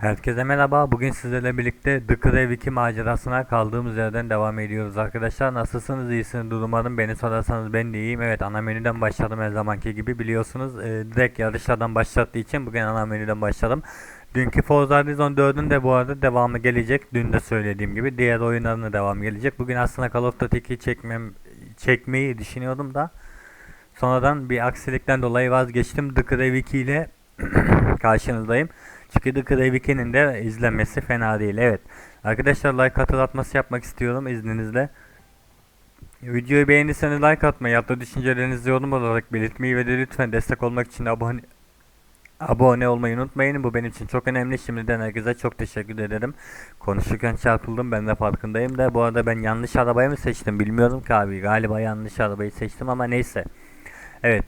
Herkese merhaba. Bugün sizlerle birlikte The Crave 2 macerasına kaldığımız yerden devam ediyoruz arkadaşlar. Nasılsınız? İyisiniz? Umarım beni sorarsanız ben de iyiyim. Evet ana menüden başladım her zamanki gibi biliyorsunuz. Ee, direkt yarışlardan başlattığı için bugün ana menüden başladım. Dünkü Forza Horizon 4'ün de bu arada devamı gelecek. Dün de söylediğim gibi diğer oyunların da devamı gelecek. Bugün aslında Call of Duty 2'yi çekmem, çekmeyi düşünüyordum da sonradan bir aksilikten dolayı vazgeçtim. The Crave 2 ile karşınızdayım. Crave 2'nin de izlenmesi fena değil. Evet. Arkadaşlar like hatırlatması yapmak istiyorum izninizle. Videoyu beğendiyseniz like atmayı, hatta düşüncelerinizi yorum olarak belirtmeyi ve de lütfen destek olmak için abone abone olmayı unutmayın. Bu benim için çok önemli. Şimdiden herkese çok teşekkür ederim. Konuşurken çarpıldım. Ben de farkındayım da. Bu arada ben yanlış arabayı mı seçtim bilmiyorum ki abi. Galiba yanlış arabayı seçtim ama neyse. Evet.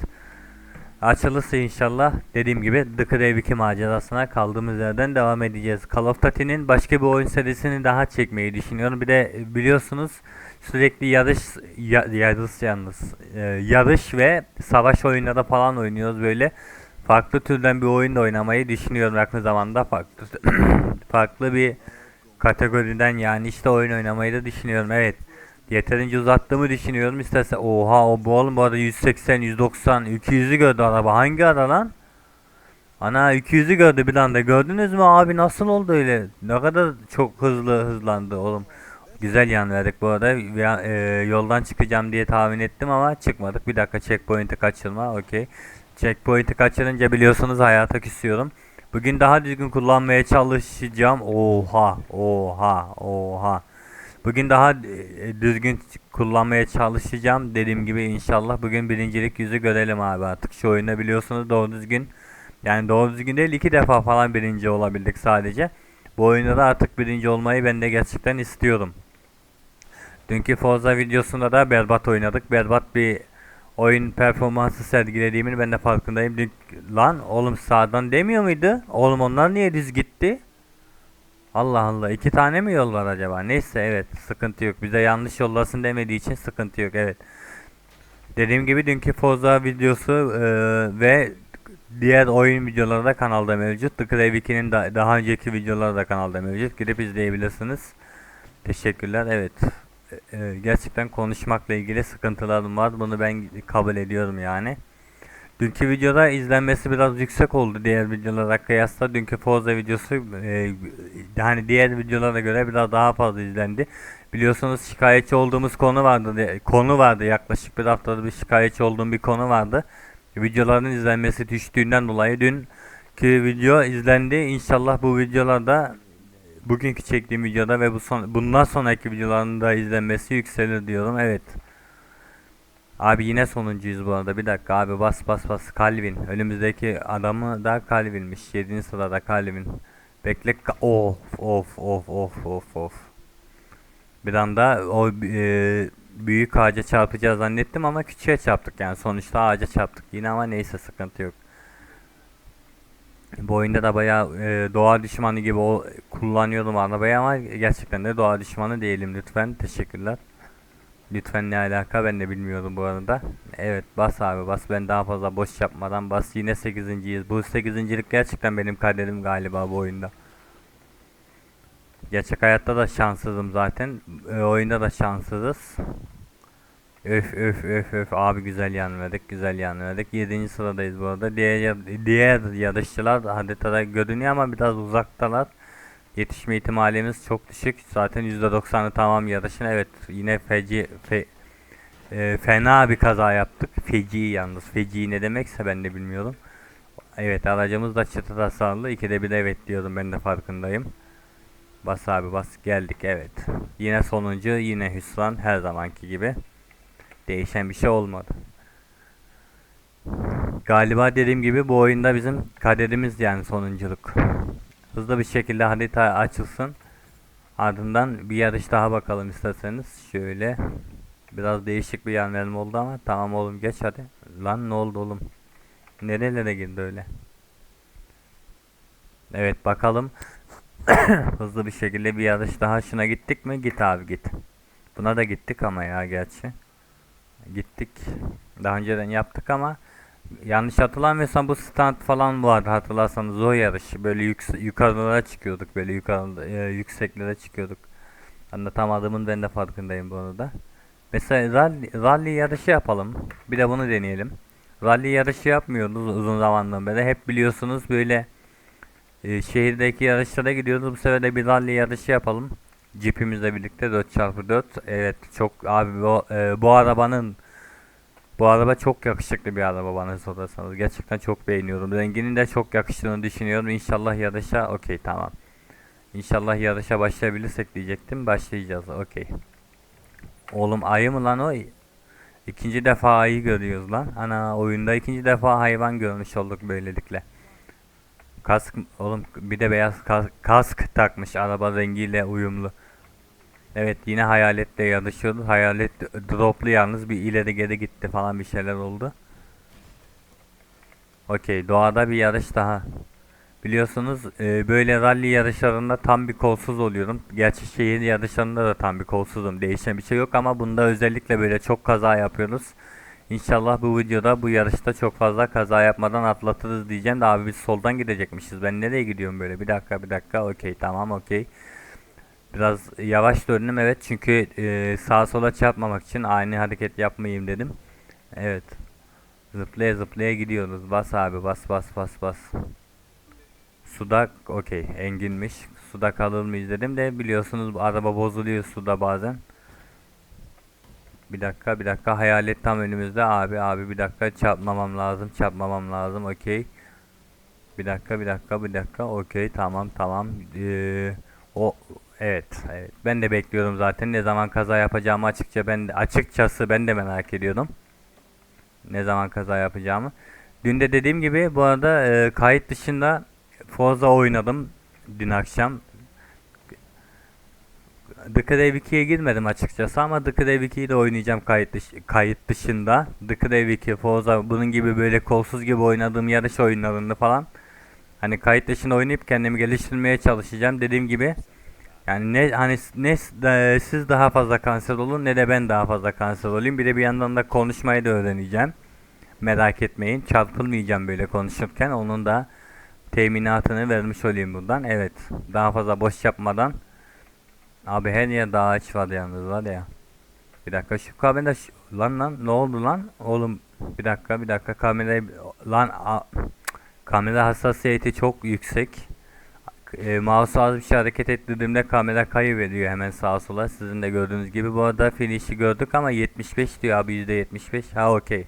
Açılırsa inşallah dediğim gibi The Crave 2 macerasına kaldığımız yerden devam edeceğiz. Call of Duty'nin başka bir oyun serisini daha çekmeyi düşünüyorum. Bir de biliyorsunuz sürekli yarış ya, yarış yalnız e, yarış ve savaş oyunları falan oynuyoruz böyle. Farklı türden bir oyun da oynamayı düşünüyorum yakın zamanda farklı farklı bir kategoriden yani işte oyun oynamayı da düşünüyorum. Evet. Yeterince uzattığımı düşünüyorum. İsterse oha o bu oğlum bu arada 180, 190, 200'ü gördü araba. Hangi ara lan? Ana 200'ü gördü bir anda. Gördünüz mü abi nasıl oldu öyle? Ne kadar çok hızlı hızlandı oğlum. Güzel yan verdik bu arada. Ya- e, yoldan çıkacağım diye tahmin ettim ama çıkmadık. Bir dakika checkpoint'i kaçırma. Okey. Checkpoint'i kaçırınca biliyorsunuz hayata küsüyorum. Bugün daha düzgün kullanmaya çalışacağım. Oha, oha, oha. Bugün daha e, düzgün kullanmaya çalışacağım. Dediğim gibi inşallah bugün birincilik yüzü görelim abi artık. Şu oyunda biliyorsunuz doğru düzgün yani doğru düzgün değil iki defa falan birinci olabildik sadece. Bu oyunda da artık birinci olmayı ben de gerçekten istiyorum. Dünkü Forza videosunda da berbat oynadık. Berbat bir oyun performansı sergilediğimin ben de farkındayım. Dün, lan oğlum sağdan demiyor muydu? Oğlum onlar niye düz gitti? Allah Allah iki tane mi yol var acaba? Neyse evet sıkıntı yok. Bize yanlış yollasın demediği için sıkıntı yok evet. Dediğim gibi dünkü Forza videosu e, ve diğer oyun videoları da kanalda mevcut. The Crave 2'nin da, daha önceki videoları da kanalda mevcut. Gidip izleyebilirsiniz. Teşekkürler evet. E, e, gerçekten konuşmakla ilgili sıkıntılarım var. Bunu ben kabul ediyorum yani. Dünkü videoda izlenmesi biraz yüksek oldu diğer videolara kıyasla. Dünkü Forza videosu e, hani diğer videolara göre biraz daha fazla izlendi. Biliyorsunuz şikayetçi olduğumuz konu vardı. Konu vardı yaklaşık bir haftadır bir şikayetçi olduğum bir konu vardı. Videoların izlenmesi düştüğünden dolayı dünkü video izlendi. İnşallah bu videolarda bugünkü çektiğim videoda ve bu son, bundan sonraki videoların da izlenmesi yükselir diyorum. Evet. Abi yine sonuncuyuz bu arada. Bir dakika abi bas bas bas. Calvin. Önümüzdeki adamı da Calvin'miş. 7. sırada Calvin. Bekle. Of of of of of of. Bir anda o e, büyük ağaca çarpacağız zannettim ama küçüğe çarptık yani. Sonuçta ağaca çarptık yine ama neyse sıkıntı yok. Bu oyunda da bayağı e, doğa düşmanı gibi o, kullanıyordum arabayı ama gerçekten de doğa düşmanı değilim lütfen. Teşekkürler. Lütfen ne alaka ben de bilmiyorum bu arada. Evet bas abi bas ben daha fazla boş yapmadan bas yine 8.yiz. Bu 8.lik gerçekten benim kaderim galiba bu oyunda. Gerçek hayatta da şanssızım zaten. E, oyunda da şanssızız. Öf öf öf öf abi güzel yan verdik güzel yan verdik 7. sıradayız bu arada diğer diğer yarışçılar haritada görünüyor ama biraz uzaktalar yetişme ihtimalimiz çok düşük. Zaten %90'ı tamam yarışın. Evet yine feci fe, e, fena bir kaza yaptık. Feci yalnız. Feci ne demekse ben de bilmiyorum. Evet aracımız da çıtı tasarlı ikide bir evet diyordum. Ben de farkındayım. Bas abi bas. Geldik. Evet. Yine sonuncu yine hüsran. Her zamanki gibi. Değişen bir şey olmadı. Galiba dediğim gibi bu oyunda bizim kaderimiz yani sonunculuk. Hızlı bir şekilde harita açılsın. Ardından bir yarış daha bakalım isterseniz. Şöyle. Biraz değişik bir yan oldu ama tamam oğlum geç hadi. Lan ne oldu oğlum? Nerelere girdi öyle? Evet bakalım. Hızlı bir şekilde bir yarış daha şuna gittik mi? Git abi git. Buna da gittik ama ya gerçi. Gittik. Daha önceden yaptık ama yanlış hatırlamıyorsam bu stand falan vardı hatırlarsanız o yarış. Böyle yüks yukarılara çıkıyorduk böyle yukarı e, yükseklere çıkıyorduk. Anlatamadığımın ben de farkındayım bu arada. Mesela rally, rally yarışı yapalım. Bir de bunu deneyelim. Rally yarışı yapmıyoruz uzun zamandan beri. Hep biliyorsunuz böyle e, şehirdeki yarışlara gidiyoruz. Bu sefer de bir rally yarışı yapalım. Jeep'imizle birlikte 4x4. Evet çok abi bu, e, bu arabanın bu araba çok yakışıklı bir araba bana sorarsanız. Gerçekten çok beğeniyorum. Renginin de çok yakıştığını düşünüyorum. İnşallah yarışa okey tamam. İnşallah yarışa başlayabilirsek diyecektim. Başlayacağız okey. Oğlum ayı mı lan o? İkinci defa ayı görüyoruz lan. Ana oyunda ikinci defa hayvan görmüş olduk böylelikle. Kask oğlum bir de beyaz kask, kask takmış araba rengiyle uyumlu. Evet yine hayaletle yarışıyordu. Hayalet droplu yalnız bir ileri geri gitti falan bir şeyler oldu. Okey doğada bir yarış daha. Biliyorsunuz e, böyle rally yarışlarında tam bir kolsuz oluyorum. Gerçi şehir yarışlarında da tam bir kolsuzum. Değişen bir şey yok ama bunda özellikle böyle çok kaza yapıyoruz. İnşallah bu videoda bu yarışta çok fazla kaza yapmadan atlatırız diyeceğim de abi biz soldan gidecekmişiz. Ben nereye gidiyorum böyle? Bir dakika bir dakika. Okey tamam okey. Biraz yavaş döndüm evet çünkü e, sağa sola çarpmamak için aynı hareket yapmayayım dedim. Evet. Zıplaya zıplaya gidiyoruz. Bas abi bas bas bas bas. Suda okey enginmiş. Suda kalır mıyız dedim de biliyorsunuz araba bozuluyor suda bazen. Bir dakika bir dakika hayalet tam önümüzde abi abi bir dakika çarpmamam lazım çarpmamam lazım okey. Bir dakika bir dakika bir dakika okey tamam tamam. Ee, o evet evet ben de bekliyorum zaten ne zaman kaza yapacağımı açıkça ben açıkçası ben de merak ediyordum. Ne zaman kaza yapacağımı. Dün de dediğim gibi bu arada e, kayıt dışında Forza oynadım dün akşam. The Crave 2'ye girmedim açıkçası ama The Crave 2'yi de oynayacağım kayıt, dış kayıt dışında. The Crave 2, Forza bunun gibi böyle kolsuz gibi oynadığım yarış oyunlarında falan. Hani kayıt dışında oynayıp kendimi geliştirmeye çalışacağım. Dediğim gibi yani ne hani ne e, siz daha fazla kanser olun ne de ben daha fazla kanser olayım. Bir de bir yandan da konuşmayı da öğreneceğim. Merak etmeyin. Çarpılmayacağım böyle konuşurken. Onun da teminatını vermiş olayım buradan. Evet. Daha fazla boş yapmadan. Abi her yer daha ağaç var yalnız var ya. Bir dakika şu kamerada şu- lan lan ne oldu lan? Oğlum bir dakika bir dakika kamerayı lan a, kamera hassasiyeti çok yüksek. E, mouse az bir şey hareket ettirdiğimde kamera kaybediyor hemen sağa sola. Sizin de gördüğünüz gibi. Bu arada finish'i gördük ama 75 diyor abi %75. Ha okey.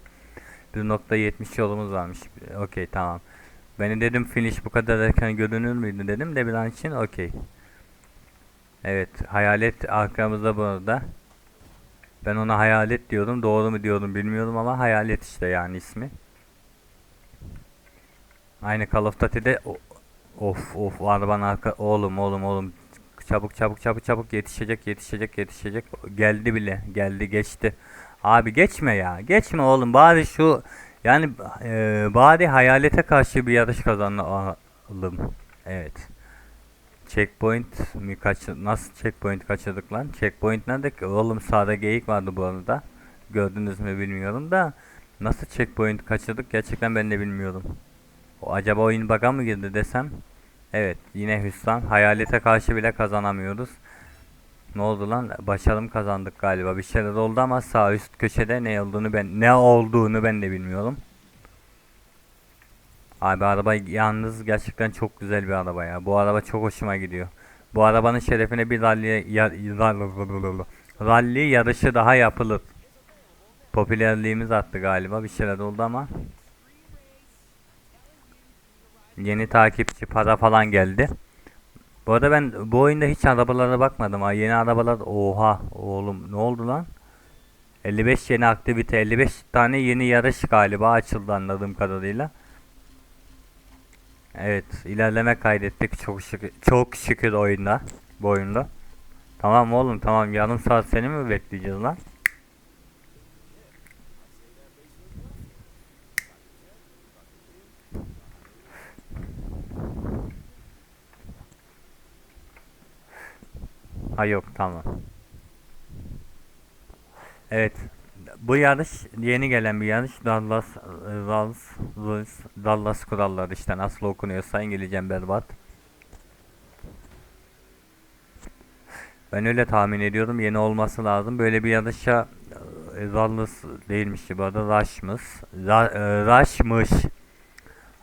1.70 yolumuz varmış. Okey tamam. Ben de dedim finish bu kadar erken görünür müydü dedim de bir an için okey. Evet hayalet arkamızda bu arada. Ben ona hayalet diyordum. Doğru mu diyordum bilmiyorum ama hayalet işte yani ismi. Aynı Call of Duty'de of of arabanın arka oğlum oğlum oğlum. Çabuk çabuk çabuk çabuk yetişecek yetişecek yetişecek. Geldi bile geldi geçti. Abi geçme ya geçme oğlum. Bari şu yani e, bari hayalete karşı bir yarış kazanalım. Evet. Checkpoint mi kaç nasıl checkpoint kaçırdık lan? Checkpoint nerede ki oğlum sağda geyik vardı bu arada. Gördünüz mü bilmiyorum da. Nasıl checkpoint kaçırdık? Gerçekten ben de bilmiyorum. O acaba oyun bug'a mı girdi desem? Evet yine hüsran. Hayalete karşı bile kazanamıyoruz. Ne oldu lan? Başarım kazandık galiba. Bir şeyler oldu ama sağ üst köşede ne olduğunu ben ne olduğunu ben de bilmiyorum. Abi araba yalnız gerçekten çok güzel bir araba ya. Bu araba çok hoşuma gidiyor. Bu arabanın şerefine bir rally ya, rally, rally yarışı daha yapılır. Popülerliğimiz arttı galiba. Bir şeyler oldu ama Yeni takipçi para falan geldi. Bu arada ben bu oyunda hiç arabalara bakmadım ha. Yeni arabalar oha oğlum ne oldu lan? 55 yeni aktivite 55 tane yeni yarış galiba açıldı anladığım kadarıyla. Evet ilerleme kaydettik çok şükür, çok şükür oyunda bu oyunda. Tamam oğlum tamam yarım saat seni mi bekleyeceğiz lan? Ha yok tamam. Evet. Bu yarış yeni gelen bir yarış. Dallas, Dallas, Dallas, Dallas kuralları işte nasıl okunuyorsa İngilizcem berbat. Ben öyle tahmin ediyorum. Yeni olması lazım. Böyle bir yarışa e, Dallas değilmiş bu arada Rush'mış. E, Rush'mış.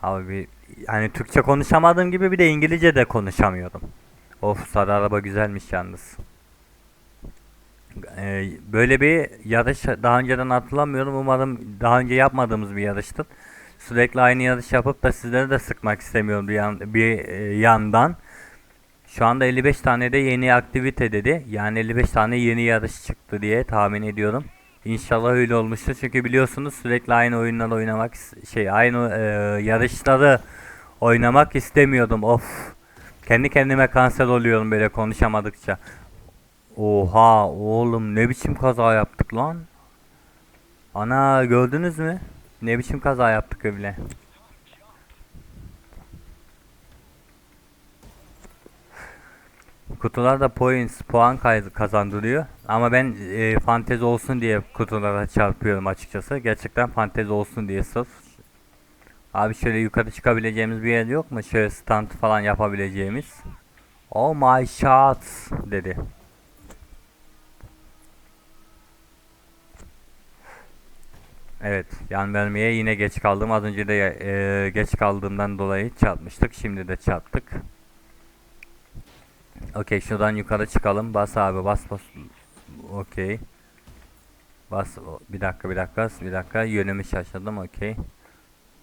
Abi hani Türkçe konuşamadığım gibi bir de İngilizce de konuşamıyorum. Of sarı araba güzelmiş yalnız. Ee, böyle bir yarış daha önceden hatırlamıyorum. Umarım daha önce yapmadığımız bir yarıştır. Sürekli aynı yarış yapıp da sizleri de sıkmak istemiyorum bir, yan, bir e, yandan. Şu anda 55 tane de yeni aktivite dedi. Yani 55 tane yeni yarış çıktı diye tahmin ediyorum. İnşallah öyle olmuştur. Çünkü biliyorsunuz sürekli aynı oyunlar oynamak şey aynı e, yarışları oynamak istemiyordum. Of. Kendi kendime kanser oluyorum böyle konuşamadıkça. Oha oğlum ne biçim kaza yaptık lan? Ana gördünüz mü? Ne biçim kaza yaptık öyle. Kutular da points, puan kazandırıyor. Ama ben e, fantezi olsun diye kutulara çarpıyorum açıkçası. Gerçekten fantezi olsun diye sırf. Abi şöyle yukarı çıkabileceğimiz bir yer yok mu? Şöyle stand falan yapabileceğimiz. Oh my shots dedi. Evet, yan vermeye yine geç kaldım. Az önce de e, geç kaldığımdan dolayı çarpmıştık. Şimdi de çarptık. Okey, şuradan yukarı çıkalım. Bas abi, bas bas. Okey. Bas. Bir dakika, bir dakika, bir dakika. Yönümü şaşırdım. Okey.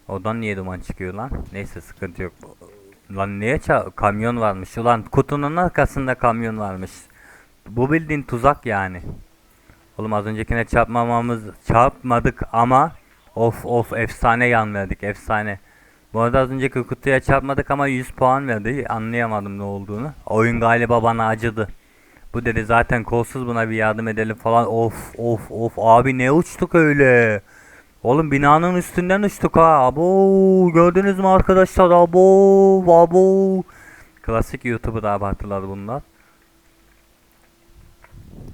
Odan niye duman çıkıyor lan? Neyse sıkıntı yok. Lan niye ça- kamyon varmış? Ulan kutunun arkasında kamyon varmış. Bu bildiğin tuzak yani. Oğlum az öncekine çarpmamamız çarpmadık ama of of efsane yan verdik efsane. Bu arada az önceki kutuya çarpmadık ama 100 puan verdi. Anlayamadım ne olduğunu. Oyun galiba bana acıdı. Bu dedi zaten kolsuz buna bir yardım edelim falan. Of of of abi ne uçtuk öyle. Oğlum binanın üstünden uçtuk ha. Abo gördünüz mü arkadaşlar? Abo abo. Klasik YouTuber abartılar bunlar.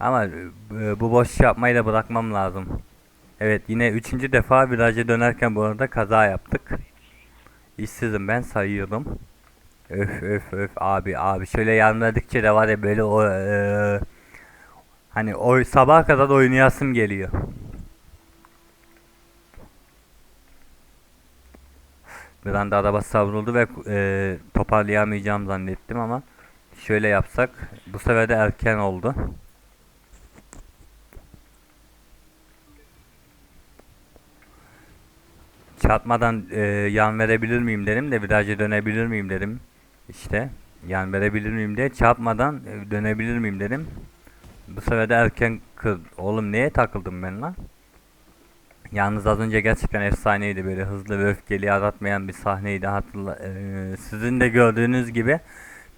Ama e, bu boş yapmayı da bırakmam lazım. Evet yine üçüncü defa viraja dönerken bu arada kaza yaptık. İşsizim ben sayıyorum. Öf öf öf abi abi şöyle yanladıkça da var ya böyle o e, hani o sabaha kadar oynayasım geliyor. Bir anda araba savruldu ve e, toparlayamayacağım zannettim ama şöyle yapsak bu sefer de erken oldu. Çarpmadan e, yan verebilir miyim dedim de viraja dönebilir miyim dedim. İşte yan verebilir miyim diye çarpmadan e, dönebilir miyim dedim. Bu sefer de erken kır. Oğlum neye takıldım ben lan? Yalnız az önce gerçekten efsaneydi böyle hızlı ve öfkeli aratmayan bir sahneydi hatırla. e, sizin de gördüğünüz gibi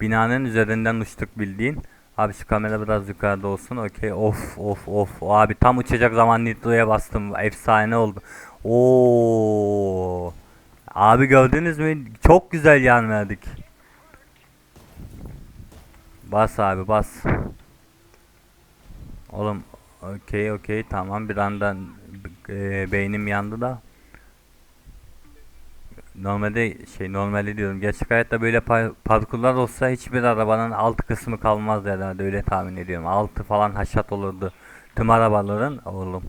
binanın üzerinden uçtuk bildiğin. Abi şu kamera biraz yukarıda olsun. Okey. Of of of. Abi tam uçacak zaman nitroya bastım. Efsane oldu. Oo. Abi gördünüz mü? Çok güzel yan verdik. Bas abi bas. Oğlum okey okey tamam bir anda e, beynim yandı da. Normalde şey normalde diyorum gerçek hayatta böyle par- parkurlar olsa hiçbir arabanın alt kısmı kalmaz herhalde öyle tahmin ediyorum. Altı falan haşat olurdu. Tüm arabaların oğlum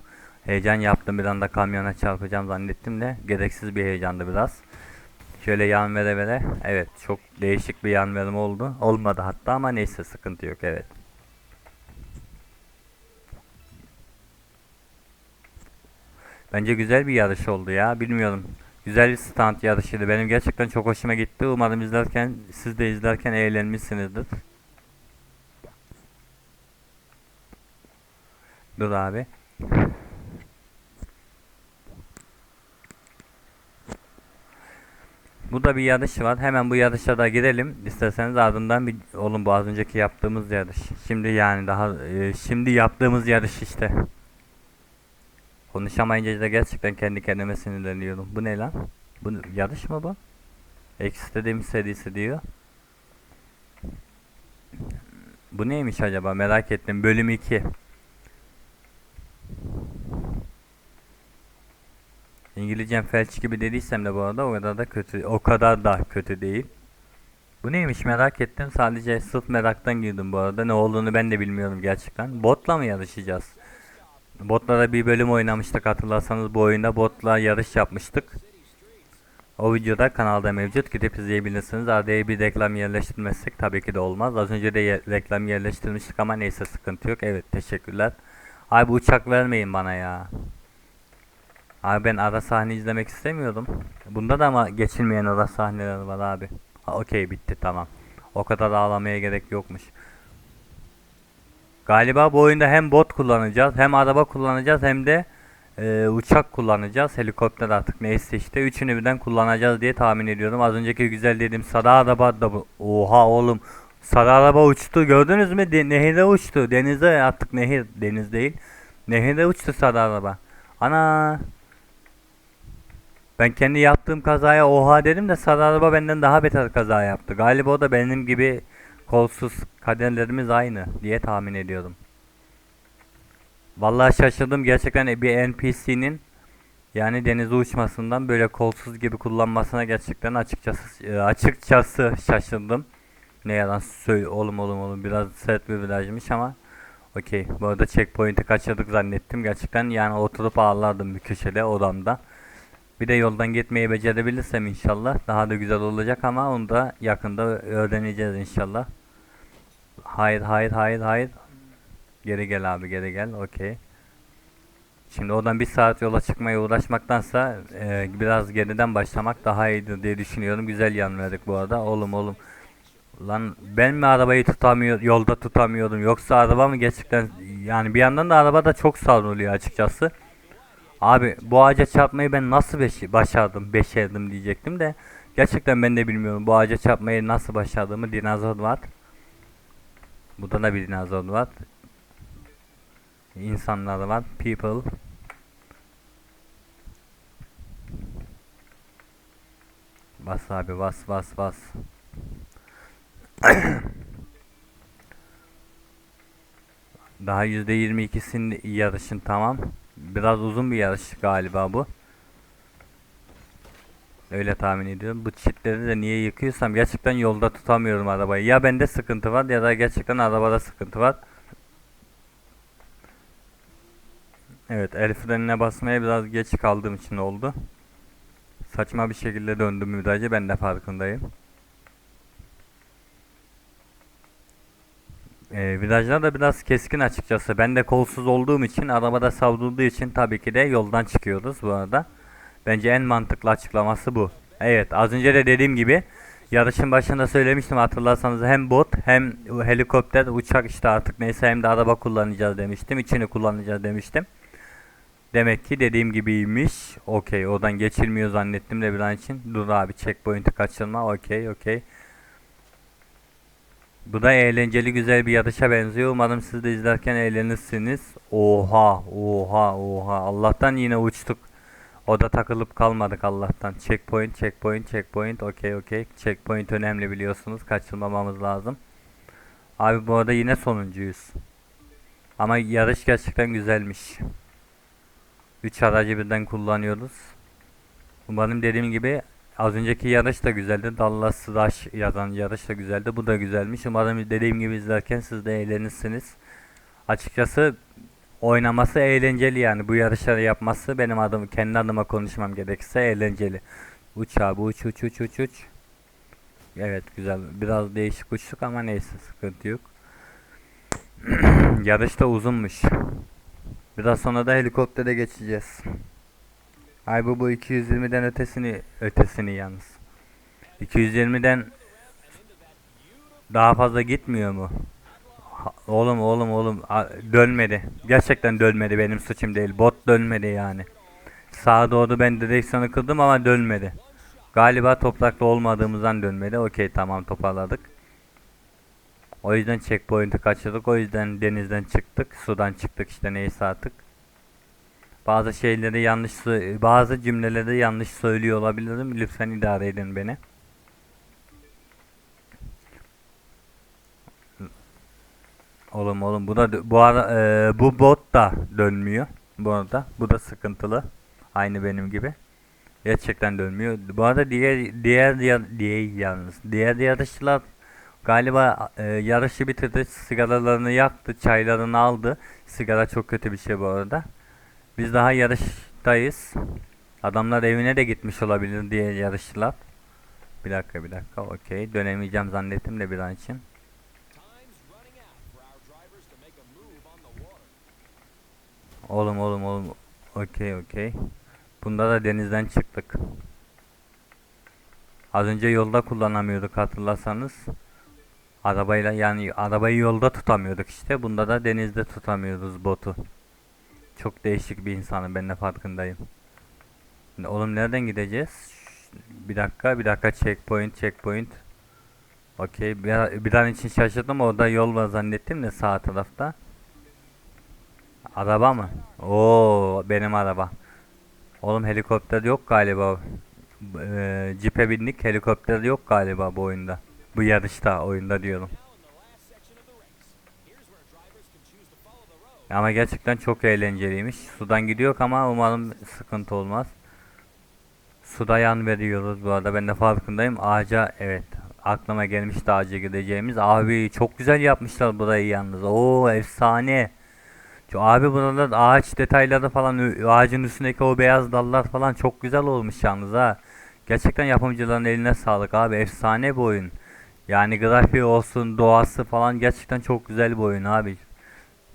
heyecan yaptım bir anda kamyona çarpacağım zannettim de gereksiz bir heyecandı biraz. Şöyle yan vere vere evet çok değişik bir yan verim oldu. Olmadı hatta ama neyse sıkıntı yok evet. Bence güzel bir yarış oldu ya. Bilmiyorum. Güzel bir stand yarışıydı. Benim gerçekten çok hoşuma gitti. Umarım izlerken siz de izlerken eğlenmişsinizdir. Dur abi. Burada bir yarış var. Hemen bu yarışa da girelim. İsterseniz ardından bir oğlum bu az önceki yaptığımız yarış. Şimdi yani daha e, şimdi yaptığımız yarış işte. Konuşamayınca da gerçekten kendi kendime sinirleniyorum. Bu ne lan? Bu yarış mı bu? Extreme serisi diyor. Bu neymiş acaba? Merak ettim. Bölüm 2. öleceğim felç gibi dediysem de bu arada o kadar da kötü o kadar da kötü değil. Bu neymiş merak ettim. Sadece sırf meraktan girdim bu arada. Ne olduğunu ben de bilmiyorum gerçekten. Botla mı yarışacağız? Botlara bir bölüm oynamıştık hatırlarsanız bu oyunda botla yarış yapmıştık. O videoda kanalda mevcut. Gidip izleyebilirsiniz. Araya bir reklam yerleştirmezsek tabii ki de olmaz. Az önce de ye- reklam yerleştirmiştik ama neyse sıkıntı yok. Evet teşekkürler. Abi uçak vermeyin bana ya. Abi ben ara sahne izlemek istemiyordum. Bunda da ama geçilmeyen ara sahneler var abi. Ha, Okey bitti tamam. O kadar ağlamaya gerek yokmuş. Galiba bu oyunda hem bot kullanacağız, hem araba kullanacağız, hem de e, uçak kullanacağız. Helikopter artık neyse işte. Üçünü birden kullanacağız diye tahmin ediyorum. Az önceki güzel dediğim sarı araba da bu. Oha oğlum. Sarı araba uçtu gördünüz mü? De- nehirde uçtu. Denizde artık nehir. Deniz değil. Nehirde uçtu sarı araba. Ana. Ben kendi yaptığım kazaya oha dedim de sarı araba benden daha beter kaza yaptı. Galiba o da benim gibi kolsuz kaderlerimiz aynı diye tahmin ediyorum. Vallahi şaşırdım gerçekten bir NPC'nin yani denize uçmasından böyle kolsuz gibi kullanmasına gerçekten açıkçası e, açıkçası şaşırdım. Ne yalan söyle oğlum oğlum oğlum biraz sert bir virajmış ama okey. Bu arada checkpoint'i kaçırdık zannettim. Gerçekten yani oturup ağlardım bir köşede odamda. Bir de yoldan gitmeyi becerebilirsem inşallah daha da güzel olacak ama onu da yakında öğreneceğiz inşallah. Hayır hayır hayır hayır. Geri gel abi geri gel okey. Şimdi oradan bir saat yola çıkmaya uğraşmaktansa e, biraz geriden başlamak daha iyidir diye düşünüyorum. Güzel yan verdik bu arada. Oğlum oğlum. Lan ben mi arabayı tutamıyor yolda tutamıyordum yoksa araba mı gerçekten yani bir yandan da araba da çok savruluyor açıkçası. Abi bu ağaca çarpmayı ben nasıl beş- başardım, beşerdim diyecektim de gerçekten ben de bilmiyorum bu ağaca çarpmayı nasıl başardığımı dinozor var. Burada da bir dinozor var. İnsanlar var, people. Bas abi bas bas bas. Daha %22'sin yarışın tamam. Biraz uzun bir yarış galiba bu. Öyle tahmin ediyorum. Bu çitleri de niye yıkıyorsam gerçekten yolda tutamıyorum arabayı. Ya bende sıkıntı var ya da gerçekten arabada sıkıntı var. Evet el frenine basmaya biraz geç kaldığım için oldu. Saçma bir şekilde döndüm virajı ben de farkındayım. Ee, virajlar da biraz keskin açıkçası. Ben de kolsuz olduğum için arabada savrulduğu için tabii ki de yoldan çıkıyoruz bu arada. Bence en mantıklı açıklaması bu. Evet az önce de dediğim gibi yarışın başında söylemiştim hatırlarsanız hem bot hem helikopter uçak işte artık neyse hem de araba kullanacağız demiştim. İçini kullanacağız demiştim. Demek ki dediğim gibiymiş. Okey oradan geçilmiyor zannettim de bir an için. Dur abi checkpoint'i kaçırma. Okey okey. Bu da eğlenceli güzel bir yarışa benziyor. Umarım siz de izlerken eğlenirsiniz. Oha oha oha. Allah'tan yine uçtuk. O da takılıp kalmadık Allah'tan. Checkpoint checkpoint checkpoint. Okey okey. Checkpoint önemli biliyorsunuz. Kaçırmamamız lazım. Abi bu arada yine sonuncuyuz. Ama yarış gerçekten güzelmiş. 3 aracı birden kullanıyoruz. Umarım dediğim gibi az önceki yarış da güzeldi. Dallas Rush yazan yarış da güzeldi. Bu da güzelmiş. Umarım dediğim gibi izlerken siz de eğlenirsiniz. Açıkçası oynaması eğlenceli yani. Bu yarışları yapması benim adım kendi adıma konuşmam gerekirse eğlenceli. Uç abi uç uç uç uç uç. Evet güzel. Biraz değişik uçtuk ama neyse sıkıntı yok. Yarış da uzunmuş. Biraz sonra da helikoptere geçeceğiz. Ay bu bu 220'den ötesini ötesini yalnız. 220'den daha fazla gitmiyor mu? Oğlum oğlum oğlum dönmedi. Gerçekten dönmedi benim suçum değil. Bot dönmedi yani. Sağa doğru ben direksiyonu kırdım ama dönmedi. Galiba toprakta olmadığımızdan dönmedi. Okey tamam toparladık. O yüzden checkpoint'i kaçırdık. O yüzden denizden çıktık. Sudan çıktık işte neyse artık. Bazı şeyleri yanlış bazı cümleleri yanlış söylüyor olabilirim. Lütfen idare edin beni. Oğlum oğlum bu da bu ara e, bu bot da dönmüyor bu arada. Bu da sıkıntılı. Aynı benim gibi. Gerçekten dönmüyor. Bu arada diğer diğer diğer diğer yalnız diğer yarışçılar galiba e, yarışı bitirdi. Sigaralarını yaktı, çaylarını aldı. Sigara çok kötü bir şey bu arada. Biz daha yarıştayız. Adamlar evine de gitmiş olabilir diye yarışçılar. Bir dakika bir dakika okey. Dönemeyeceğim zannettim de bir an için. Oğlum oğlum oğlum. Okey okey. Bunda da denizden çıktık. Az önce yolda kullanamıyorduk hatırlarsanız. Arabayla yani arabayı yolda tutamıyorduk işte. Bunda da denizde tutamıyoruz botu. Çok değişik bir insanım ben de farkındayım. Şimdi oğlum nereden gideceğiz? Bir dakika bir dakika checkpoint checkpoint. Okey bir, bir an için şaşırdım orada yol var zannettim de sağ tarafta. Araba mı? Oo benim araba. Oğlum helikopter yok galiba. Eee, cipe bindik helikopter yok galiba bu oyunda. Bu yarışta oyunda diyorum. Ama gerçekten çok eğlenceliymiş. Sudan gidiyor ama umarım sıkıntı olmaz. Suda yan veriyoruz bu arada ben de farkındayım. Ağaca evet aklıma gelmişti ağaca gideceğimiz. Abi çok güzel yapmışlar burayı yalnız. Oo efsane. Şu abi buralar ağaç detayları falan ağacın üstündeki o beyaz dallar falan çok güzel olmuş yalnız ha. Gerçekten yapımcıların eline sağlık abi. Efsane bir oyun. Yani grafiği olsun, doğası falan gerçekten çok güzel bir oyun abi.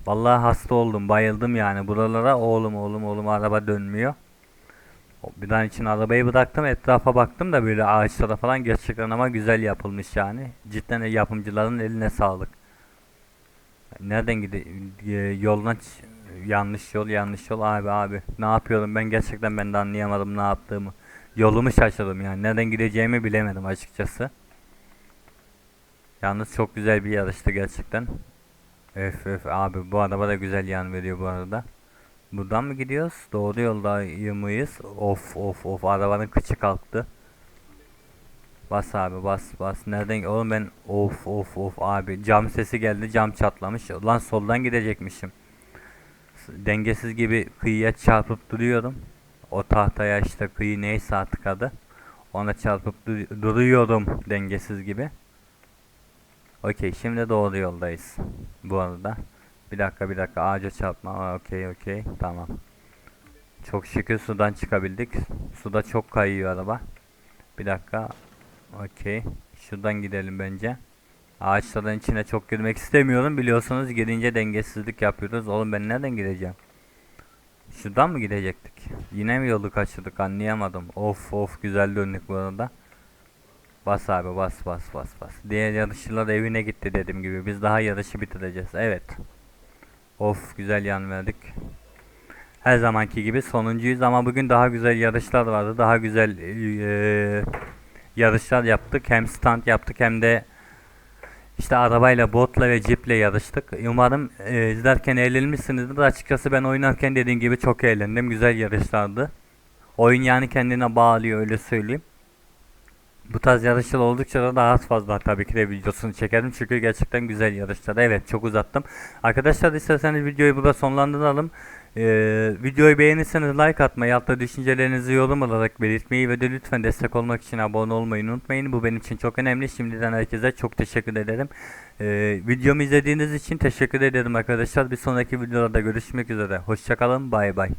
Vallahi hasta oldum, bayıldım yani buralara. Oğlum oğlum oğlum araba dönmüyor. Bir an için arabayı bıraktım, etrafa baktım da böyle ağaçlara falan gerçekten ama güzel yapılmış yani. Cidden de yapımcıların eline sağlık. Nereden gide e, yoldan ç- yanlış yol yanlış yol abi abi. Ne yapıyorum ben gerçekten ben de anlayamadım ne yaptığımı. Yolumu şaşırdım yani. Nereden gideceğimi bilemedim açıkçası. Yalnız çok güzel bir yarıştı gerçekten. Öf öf abi bu araba da güzel yan veriyor bu arada. Buradan mı gidiyoruz? Doğru yolda mıyız? Of of of arabanın kıçı kalktı. Bas abi bas bas. Nereden? Oğlum ben of of of abi cam sesi geldi cam çatlamış. Lan soldan gidecekmişim. Dengesiz gibi kıyıya çarpıp duruyorum. O tahtaya işte kıyı neyse artık adı. Ona çarpıp dur- dengesiz gibi. Okey şimdi doğru yoldayız. Bu arada. Bir dakika bir dakika ağaca çarpma. Okey okey tamam. Çok şükür sudan çıkabildik. Suda çok kayıyor araba. Bir dakika. Okey. Şuradan gidelim bence. Ağaçların içine çok girmek istemiyorum. Biliyorsunuz girince dengesizlik yapıyoruz. Oğlum ben nereden gideceğim? Şuradan mı gidecektik? Yine mi yolu kaçırdık anlayamadım. Of of güzel döndük bu arada. Bas abi bas bas bas bas. Diğer yarışçılar evine gitti dediğim gibi. Biz daha yarışı bitireceğiz. Evet. Of güzel yan verdik. Her zamanki gibi sonuncuyuz ama bugün daha güzel yarışlar vardı. Daha güzel eee, yarışlar yaptık. Hem stand yaptık hem de işte arabayla, botla ve jiple yarıştık. Umarım eee, izlerken eğlenmişsinizdir. Açıkçası ben oynarken dediğim gibi çok eğlendim. Güzel yarışlardı. Oyun yani kendine bağlıyor öyle söyleyeyim. Bu tarz yarışlar oldukça da daha az fazla tabii ki de videosunu çekerim çünkü gerçekten güzel yarışlar. Evet çok uzattım. Arkadaşlar isterseniz videoyu burada sonlandıralım. Ee, videoyu beğenirseniz like atmayı, altta düşüncelerinizi yorum olarak belirtmeyi ve de lütfen destek olmak için abone olmayı unutmayın. Bu benim için çok önemli. Şimdiden herkese çok teşekkür ederim. Ee, videomu izlediğiniz için teşekkür ederim arkadaşlar. Bir sonraki videolarda görüşmek üzere. Hoşçakalın. Bay bay.